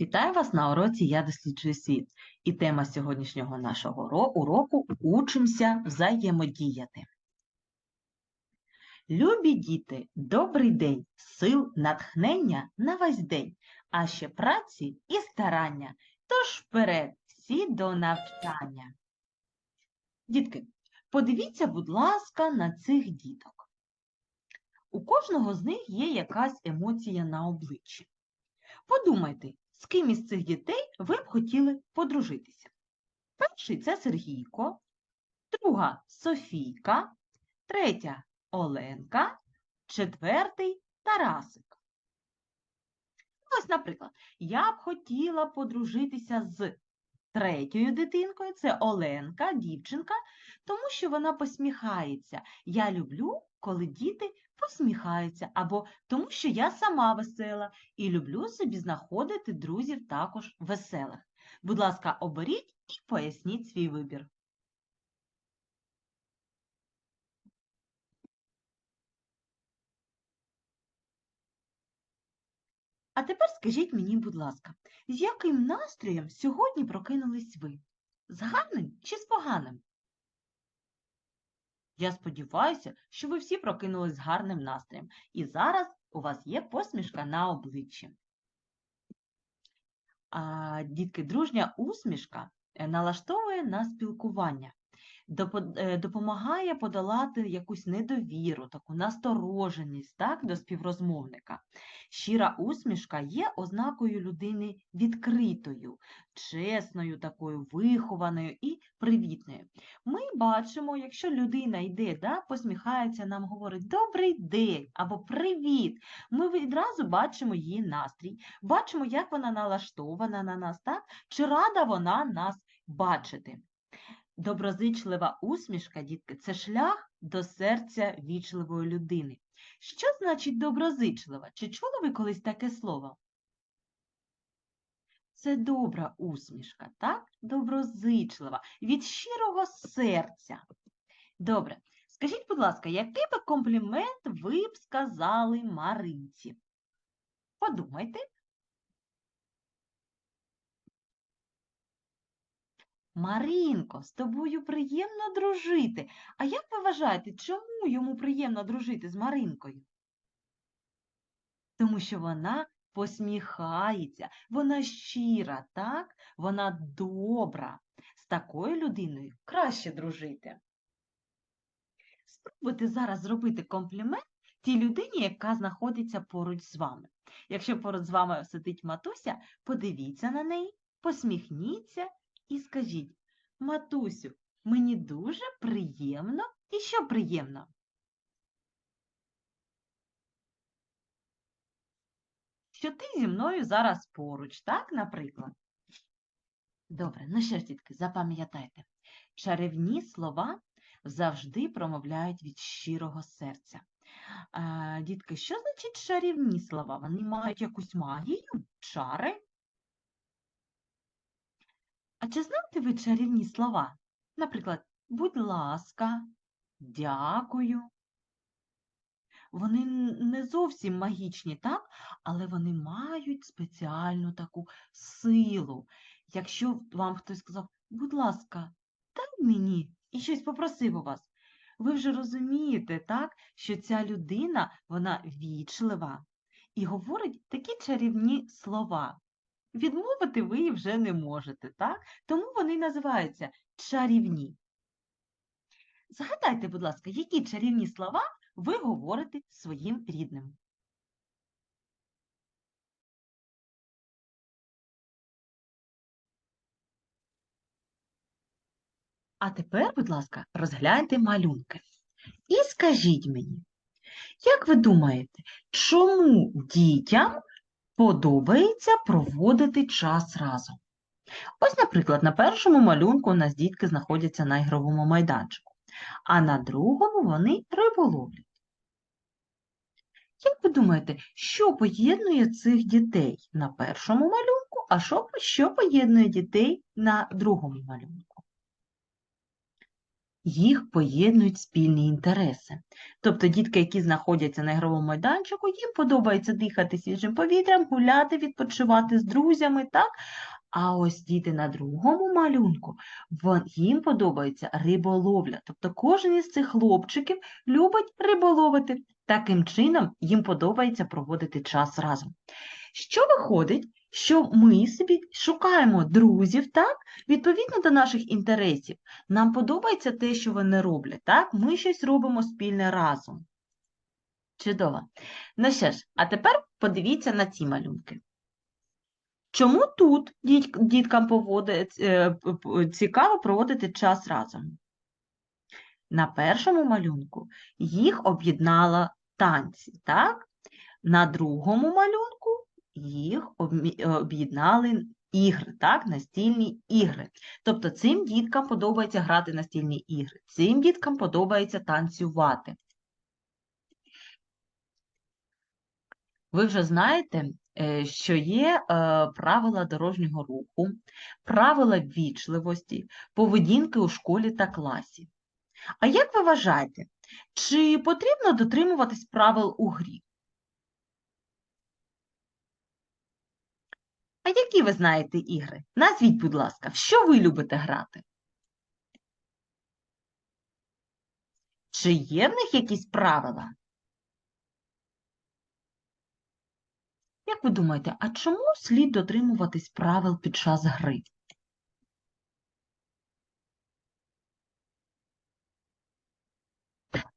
Вітаю вас на уроці Я досліджую світ. І тема сьогоднішнього нашого уроку Учимося взаємодіяти. Любі діти, добрий день, сил, натхнення на весь день, а ще праці і старання. Тож вперед, всі до навчання. Дітки, подивіться, будь ласка, на цих діток. У кожного з них є якась емоція на обличчі. Подумайте, з ким із цих дітей ви б хотіли подружитися. Перший це Сергійко, друга Софійка, третя Оленка, четвертий Тарасик. Ось, наприклад, я б хотіла подружитися з третьою дитинкою, це Оленка, дівчинка, тому що вона посміхається. Я люблю, коли діти посміхаються, або тому що я сама весела і люблю собі знаходити друзів також веселих. Будь ласка, оберіть і поясніть свій вибір. А тепер скажіть мені, будь ласка, з яким настроєм сьогодні прокинулись ви? З гарним чи з поганим? Я сподіваюся, що ви всі прокинулись з гарним настроєм, і зараз у вас є посмішка на обличчі. А, дітки, дружня усмішка е, налаштовує на спілкування, допомагає подолати якусь недовіру, таку настороженість так, до співрозмовника. Щира усмішка є ознакою людини відкритою, чесною, такою вихованою і привітною. Ми бачимо, якщо людина йде, да, посміхається, нам говорить Добрий день або Привіт. Ми відразу бачимо її настрій, бачимо, як вона налаштована на нас, так? чи рада вона нас бачити. Доброзичлива усмішка, дітки, це шлях до серця вічливої людини. Що значить доброзичлива? Чи чули ви колись таке слово? Це добра усмішка, так? Доброзичлива, від щирого серця. Добре. Скажіть, будь ласка, який би комплімент ви б сказали Маринці? Подумайте. Маринко, з тобою приємно дружити. А як ви вважаєте, чому йому приємно дружити з Маринкою? Тому що вона посміхається, вона щира, так? Вона добра. З такою людиною краще дружити. Спробуйте зараз зробити комплімент тій людині, яка знаходиться поруч з вами. Якщо поруч з вами сидить матуся, подивіться на неї, посміхніться і скажіть: Матусю, мені дуже приємно і що приємно? Що ти зі мною зараз поруч, так, наприклад? Добре, ну що ж, дітки, запам'ятайте, чарівні слова завжди промовляють від щирого серця. Дітки, що значить чарівні слова? Вони мають якусь магію, чари? А чи знаєте ви чарівні слова? Наприклад, будь ласка, дякую. Вони не зовсім магічні, так? Але вони мають спеціальну таку силу. Якщо вам хтось сказав, будь ласка, дай мені і щось попросив у вас, ви вже розумієте, так, що ця людина, вона вічлива і говорить такі чарівні слова. Відмовити ви вже не можете, так? Тому вони називаються чарівні. Згадайте, будь ласка, які чарівні слова ви говорите своїм рідним. А тепер, будь ласка, розгляньте малюнки. І скажіть мені, як ви думаєте, чому дітям подобається проводити час разом? Ось, наприклад, на першому малюнку у нас дітки знаходяться на ігровому майданчику, а на другому вони рибу ловлять. Як ви думаєте, що поєднує цих дітей на першому малюнку, а що, що поєднує дітей на другому малюнку? Їх поєднують спільні інтереси. Тобто дітки, які знаходяться на ігровому майданчику, їм подобається дихати свіжим повітрям, гуляти, відпочивати з друзями, так? А ось діти на другому малюнку, їм подобається риболовля. Тобто кожен із цих хлопчиків любить риболовити. Таким чином їм подобається проводити час разом. Що виходить, що ми собі шукаємо друзів, так, відповідно до наших інтересів. Нам подобається те, що вони роблять, так? Ми щось робимо спільне разом. Чудово. Ну що ж, а тепер подивіться на ці малюнки. Чому тут діткам поводить, е, цікаво проводити час разом? На першому малюнку їх об'єднала танці, так? На другому малюнку їх об'єднали ігри, так? Настільні ігри. Тобто цим діткам подобається грати настільні ігри, цим діткам подобається танцювати. Ви вже знаєте, е, що є е, правила дорожнього руху, правила ввічливості, поведінки у школі та класі. А як ви вважаєте, чи потрібно дотримуватись правил у грі? А які ви знаєте ігри? Назвіть, будь ласка, в що ви любите грати? Чи є в них якісь правила? Як ви думаєте, а чому слід дотримуватись правил під час гри?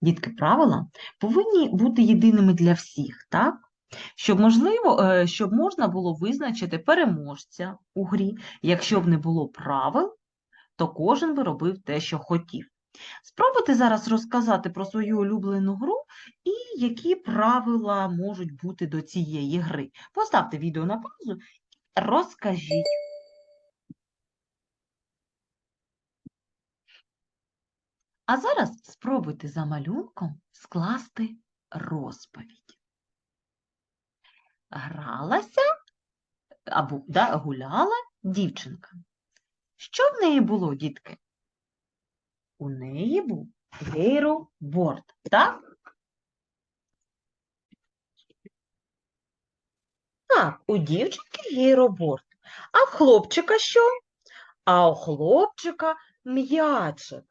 Дітки, правила повинні бути єдиними для всіх, так? Щоб можливо, е, щоб можна було визначити переможця у грі. Якщо б не було правил, то кожен би робив те, що хотів. Спробуйте зараз розказати про свою улюблену гру і які правила можуть бути до цієї гри. Поставте відео на паузу і розкажіть. А зараз спробуйте за малюнком скласти розповідь. Гралася або да, гуляла дівчинка. Що в неї було, дітки? У неї був гейроборд, так? Так, у дівчинки гейроборд. А в хлопчика що? А у хлопчика м'ячик.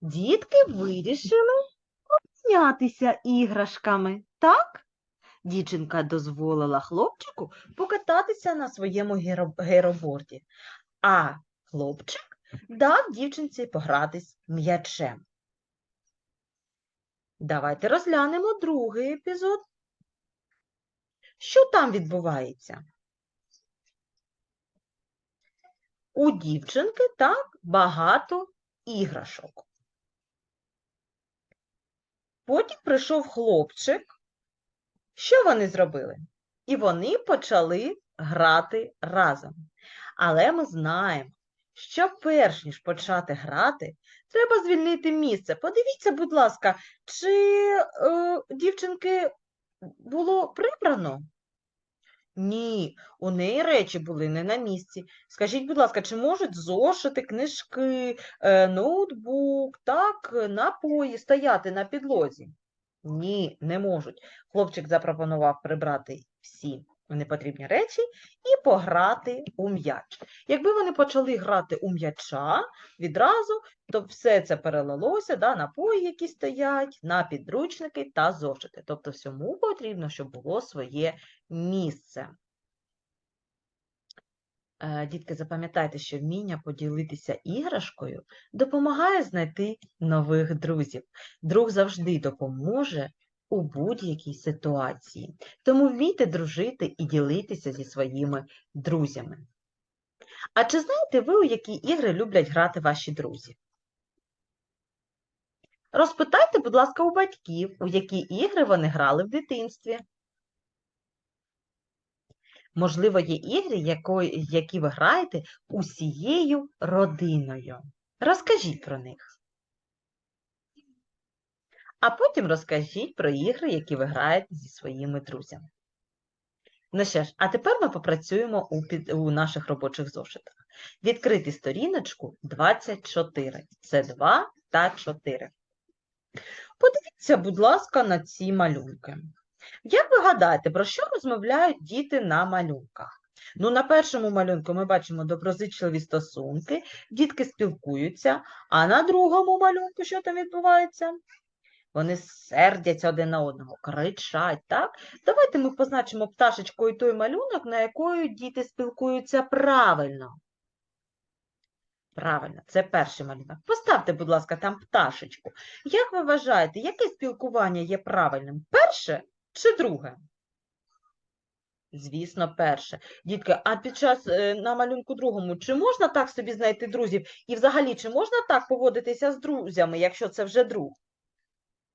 Дітки вирішили обмінятися іграшками, так? Дівчинка дозволила хлопчику покататися на своєму гейроборді, а хлопчик дав дівчинці погратись м'ячем. Давайте розглянемо другий епізод. Що там відбувається? У дівчинки так багато іграшок. Потім прийшов хлопчик. Що вони зробили? І вони почали грати разом. Але ми знаємо, що перш ніж почати грати, треба звільнити місце. Подивіться, будь ласка, чи е, дівчинки було прибрано? Ні, у неї речі були не на місці. Скажіть, будь ласка, чи можуть зошити, книжки, е, ноутбук, так, напої стояти на підлозі? Ні, не можуть. Хлопчик запропонував прибрати всі непотрібні речі і пограти у м'яч. Якби вони почали грати у м'яча відразу, то все це перелилося да, напої, які стоять, на підручники та зошити. Тобто всьому потрібно, щоб було своє місце. Е, Дітки, запам'ятайте, що вміння поділитися іграшкою допомагає знайти нових друзів. Друг завжди допоможе у будь-якій ситуації. Тому вмійте дружити і ділитися зі своїми друзями. А чи знаєте ви, у які ігри люблять грати ваші друзі? Розпитайте, будь ласка, у батьків, у які ігри вони грали в дитинстві. Можливо, є ігри, якої, які ви граєте усією родиною. Розкажіть про них. А потім розкажіть про ігри, які ви граєте зі своїми друзями. Ну що ж, а тепер ми попрацюємо у, під, у наших робочих зошитах. Відкрити сторіночку 24. Це 2 та 4. Подивіться, будь ласка, на ці малюнки. Як ви гадаєте, про що розмовляють діти на малюнках? Ну, на першому малюнку ми бачимо доброзичливі стосунки, дітки спілкуються, а на другому малюнку що там відбувається? Вони сердяться один на одного, кричать, так? Давайте ми позначимо пташечкою той малюнок, на якою діти спілкуються правильно. Правильно, це перший малюнок. Поставте, будь ласка, там пташечку. Як ви вважаєте, яке спілкування є правильним? Перше чи друге? Звісно, перше. Дітки, а під час е, на малюнку другому, чи можна так собі знайти друзів? І взагалі, чи можна так поводитися з друзями, якщо це вже друг?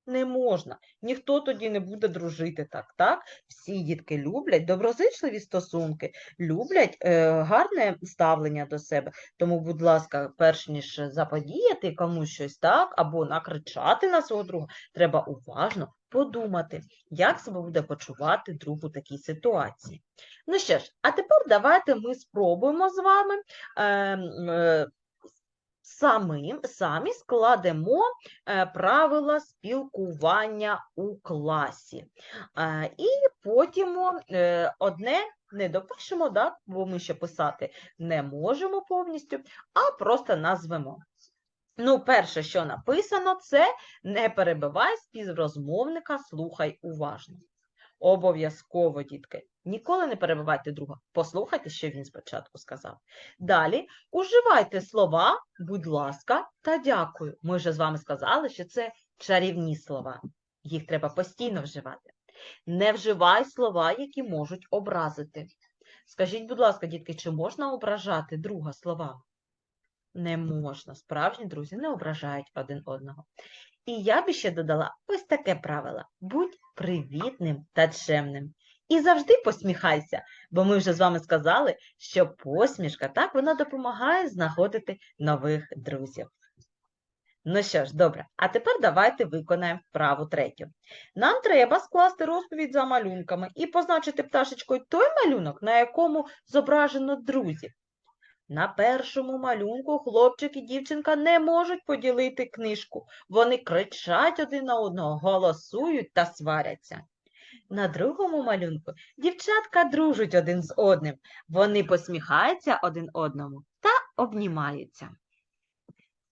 Не можна. Ніхто тоді не буде дружити так, так? Всі дітки люблять доброзичливі стосунки, люблять е, гарне ставлення до себе. Тому, будь ласка, перш ніж заподіяти комусь щось так, або накричати на свого друга, треба уважно подумати, як себе буде почувати друг у такій ситуації. Ну що ж, а тепер давайте ми спробуємо з вами е, е, самим, самі складемо е, правила спілкування у класі. Е, і потім е, одне не допишемо, так, бо ми ще писати не можемо повністю, а просто назвемо. Ну, перше, що написано, це не перебивай співрозмовника, слухай уважно. Обов'язково, дітки, ніколи не перебивайте друга. Послухайте, що він спочатку сказав. Далі уживайте слова, будь ласка, та дякую. Ми вже з вами сказали, що це чарівні слова. Їх треба постійно вживати. Не вживай слова, які можуть образити. Скажіть, будь ласка, дітки, чи можна ображати друга словами? Не можна. Справжні друзі не ображають один одного. І я би ще додала ось таке правило: будь привітним та чемним. І завжди посміхайся, бо ми вже з вами сказали, що посмішка так вона допомагає знаходити нових друзів. Ну що ж, добре, а тепер давайте виконаємо вправу третю. Нам треба скласти розповідь за малюнками і позначити пташечкою той малюнок, на якому зображено друзів. На першому малюнку хлопчик і дівчинка не можуть поділити книжку. Вони кричать один на одного, голосують та сваряться. На другому малюнку дівчатка дружать один з одним. Вони посміхаються один одному та обнімаються.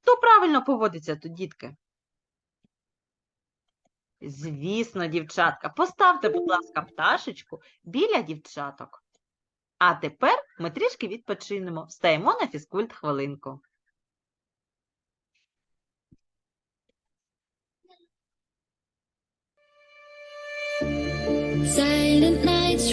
Хто правильно поводиться тут, дітки? Звісно, дівчатка. Поставте, будь ласка, пташечку біля дівчаток. А тепер ми трішки відпочинемо. Встаємо на фізкульт хвилинку. Silent nights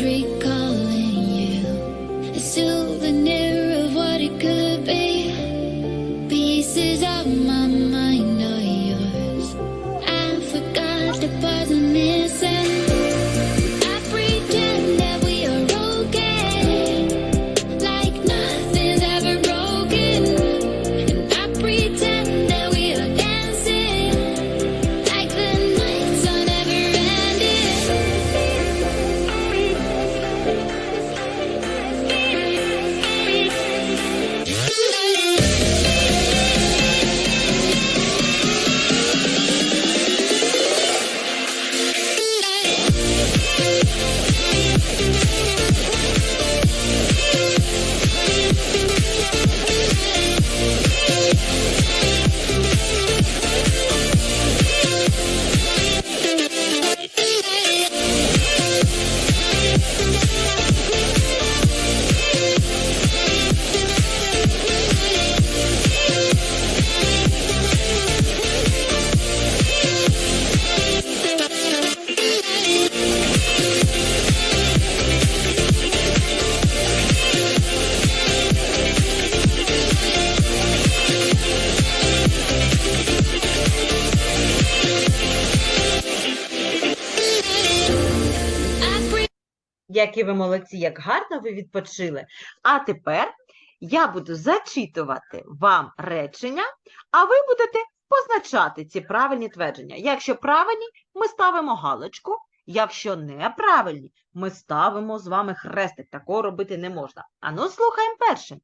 Які ви молодці, як гарно ви відпочили. А тепер я буду зачитувати вам речення, а ви будете позначати ці правильні твердження. Якщо правильні, ми ставимо галочку. Якщо неправильні, ми ставимо з вами хрестик. Такого робити не можна. Ану, слухаємо перше.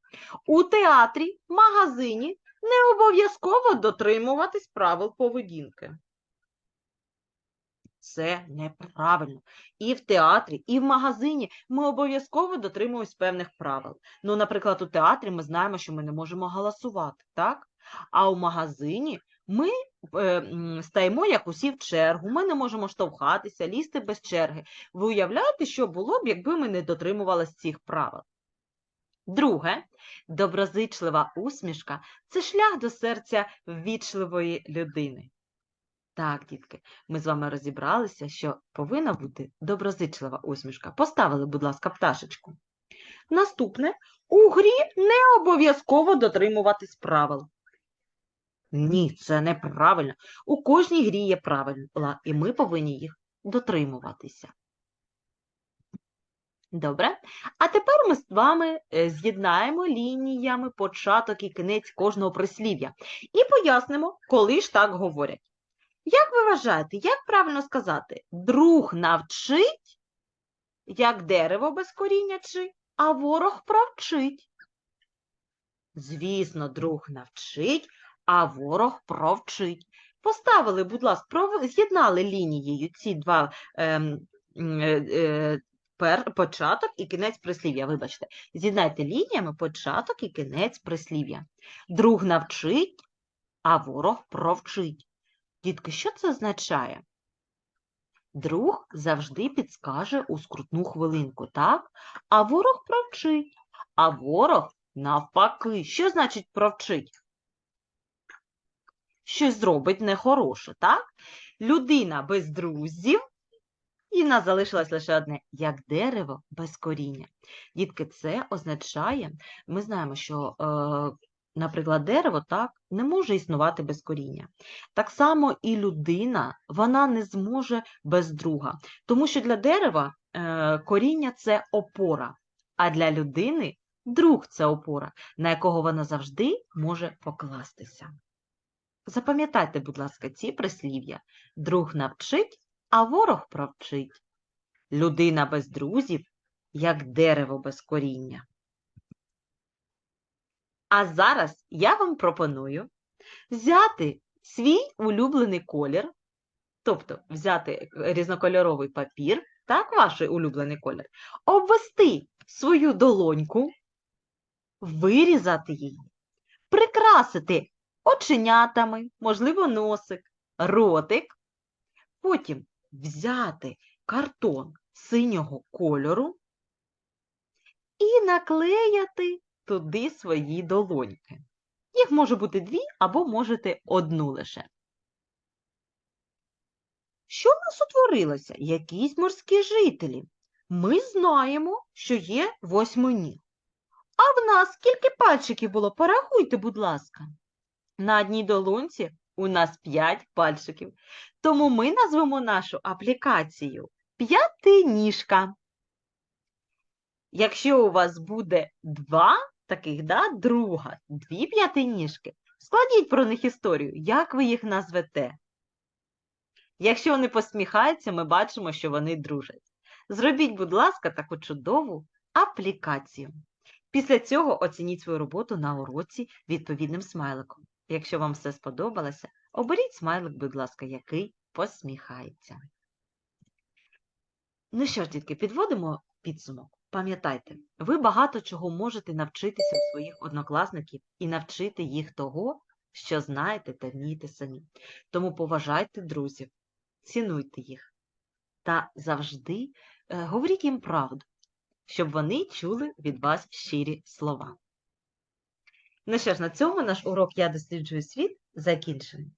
У театрі, магазині не обов'язково дотримуватись правил поведінки. Це неправильно. І в театрі, і в магазині ми обов'язково дотримуємось певних правил. Ну, наприклад, у театрі ми знаємо, що ми не можемо галасувати, так? А у магазині ми е, стаємо як усі в чергу, ми не можемо штовхатися, лізти без черги. Ви уявляєте, що було б, якби ми не дотримувалися цих правил? Друге, доброзичлива усмішка це шлях до серця ввічливої людини. Так, дітки, ми з вами розібралися, що повинна бути доброзичлива усмішка. Поставили, будь ласка, пташечку. Наступне, у грі не обов'язково дотримуватись правил. Ні, це неправильно. У кожній грі є правила, і ми повинні їх дотримуватися. Добре? А тепер ми з вами е, з'єднаємо лініями початок і кінець кожного прислів'я і пояснимо, коли ж так говорять. Як ви вважаєте, як правильно сказати? Друг навчить, як дерево без коріння чи, а ворог провчить. Звісно, друг навчить, а ворог провчить. Поставили, будь ласка, з'єднали лінією ці два ем, е, е, пер, початок і кінець прислів'я. Вибачте, з'єднайте лініями початок і кінець прислів'я. Друг навчить, а ворог провчить. Дітки, що це означає? Друг завжди підскаже у скрутну хвилинку, так? А ворог провчить. А ворог навпаки. Що значить провчить? Щось зробить нехороше, так? Людина без друзів, і в нас залишилось лише одне, як дерево без коріння. Дітки, це означає, ми знаємо, що, е, наприклад, дерево так не може існувати без коріння. Так само і людина, вона не зможе без друга, тому що для дерева е, коріння це опора, а для людини друг це опора, на якого вона завжди може покластися. Запам'ятайте, будь ласка, ці прислів'я. Друг навчить, а ворог провчить. Людина без друзів, як дерево без коріння. А зараз я вам пропоную взяти свій улюблений колір, тобто взяти різнокольоровий папір, так, ваш улюблений колір, обвести свою долоньку, вирізати її, прикрасити оченятами, можливо, носик, ротик, потім взяти картон синього кольору і наклеяти туди свої долоньки. Їх може бути дві або можете одну лише. Що в нас утворилося? Якісь морські жителі. Ми знаємо, що є восьминіг. А в нас скільки пальчиків було? Порахуйте, будь ласка. На одній долонці у нас 5 пальчиків. Тому ми назвемо нашу аплікацію п'ятиніжка. Якщо у вас буде два таких, да, друга, дві п'ятиніжки, складіть про них історію, як ви їх назвете. Якщо вони посміхаються, ми бачимо, що вони дружать. Зробіть, будь ласка, таку чудову аплікацію. Після цього оцініть свою роботу на уроці відповідним смайликом. Якщо вам все сподобалося, оберіть смайлик, будь ласка, який посміхається. Ну що ж, дітки, підводимо підсумок. Пам'ятайте, ви багато чого можете навчитися у своїх однокласників і навчити їх того, що знаєте та вмієте самі. Тому поважайте друзів, цінуйте їх та завжди е, говоріть їм правду, щоб вони чули від вас щирі слова. Ну що ж, на цьому наш урок Я досліджую світ закінчений.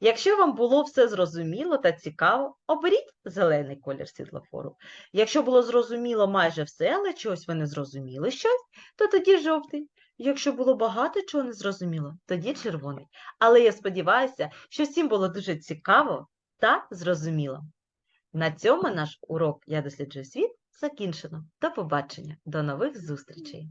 Якщо вам було все зрозуміло та цікаво, оберіть зелений колір світлофору. Якщо було зрозуміло майже все, але чогось ви не зрозуміли щось, то тоді жовтий. Якщо було багато чого не зрозуміло, тоді червоний. Але я сподіваюся, що всім було дуже цікаво та зрозуміло. На цьому наш урок Я досліджую світ закінчено. До побачення, до нових зустрічей!